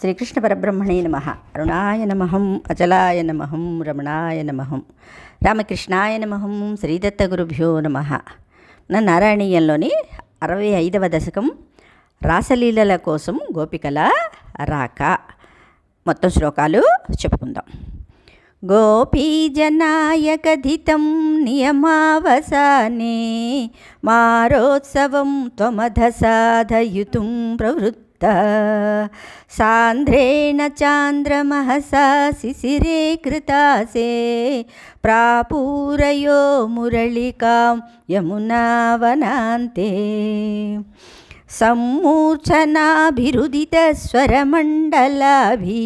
శ్రీకృష్ణ పరబ్రహ్మణే నమ. అరుణాయ నమహం అచలాయ నమహం రమణాయ నమహం రామకృష్ణాయ నమహం శ్రీదత్త గురుభ్యో నమ. నా నారాయణీయంలోని అరవై ఐదవ దశకం రాసలీలల కోసం గోపికల రాక. మొత్తం శ్లోకాలు చెప్పుకుందాం. గోపీజనాయకధితం నియమావసానే. మారోత్సవం త్వమధ సాధయుతుం ప్రవృత్త సాంద్రేణ చాంద్రమహసా శిశిరే కృతాసే ప్రాపూరయో మురళికాం యమునావనాంతే సమ్మూర్ఛనాభిరుదితస్వరమండలాభి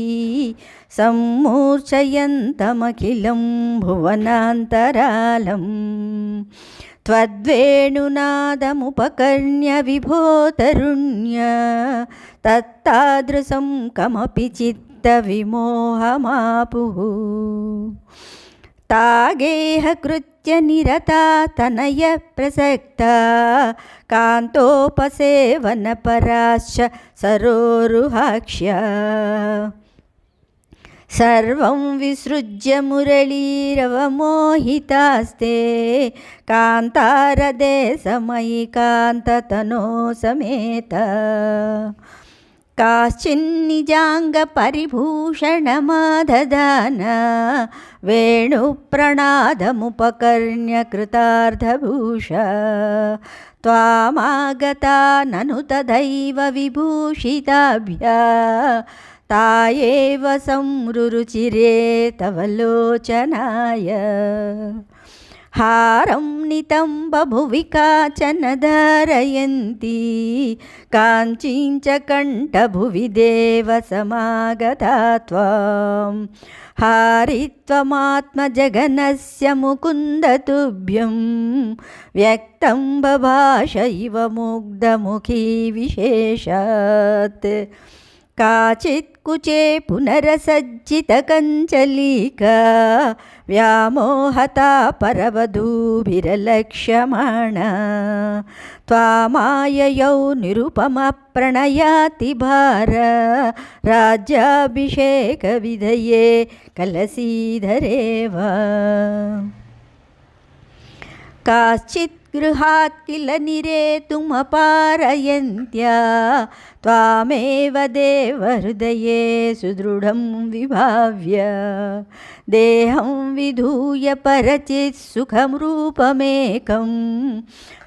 సమ్మూర్ఛయంతమఖిలం భువనాంతరాలం त्वद्वेणुनादमुपकर्ण्य विभोतरुण्य तत्तादृशं कमपि चित्तविमोहमापुः तागेहकृत्य निरता तनयप्रसक्ता कान्तोपसेवनपराश्च सरोरुहाक्ष्या सर्वं विसृज्य मुरलीरवमोहितास्ते। कान्तारदे समयि कान्ततनो समेत। काश्चिन्निजाङ्गपरिभूषणमाददान वेणुप्रणादमुपकर्ण्य कृतार्धभूष त्वामागता ननु तदैव विभूषिताभ्या ता एव संरुचिरे तव लोचनाय हारं नितम्बभुवि काचन धारयन्ती काञ्चीं च कण्ठभुवि देवसमागता त्वां हारित्वमात्मजगनस्य मुकुन्दतुभ्यं व्यक्तं बभाष इव मुग्धमुखी विशेषात् काचित् कुचे पुनरसज्जितकञ्चलीका व्यामोहता परवधूभिरलक्ष्यमाणा त्वामाययौ निरुपमप्रणयाति भार राज्याभिषेकविधये कलसीधरेव काश्चित् गृहात् किल निरेतुमपारयन्त्या त्वामेव देवहृदये सुदृढं विभाव्य देहं विधूय परचित् सुखं रूपमेकं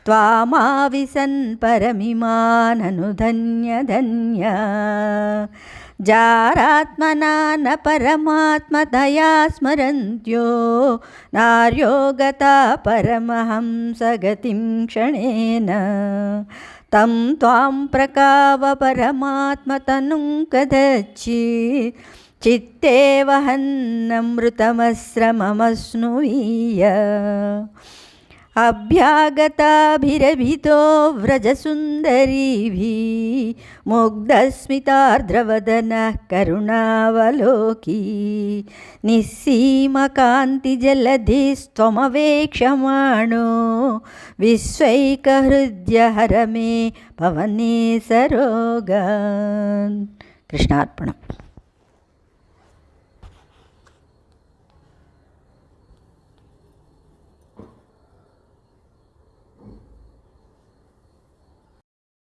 त्वामाविसन् परमिमाननुधन्यधन्या जारात्मना न परमात्मतया स्मरन्त्यो नार्यो गता परमहंसगतिं क्षणेन। तं त्वां प्रकावपरमात्मतनुं कदचित् चित्ते वहन्नमृतमस्रममस्नुवीय। अभ्यागताभिरभितो व्रजसुन्दरीभिः ముగ్ధస్మితార్ద్రవదన కరుణావలోకీ. నిస్సీమకాంతిజలధిస్త్వమవేక్షమాణో విశ్వైకహృద్యహర మే పవనే సరోగా కృష్ణార్పణం.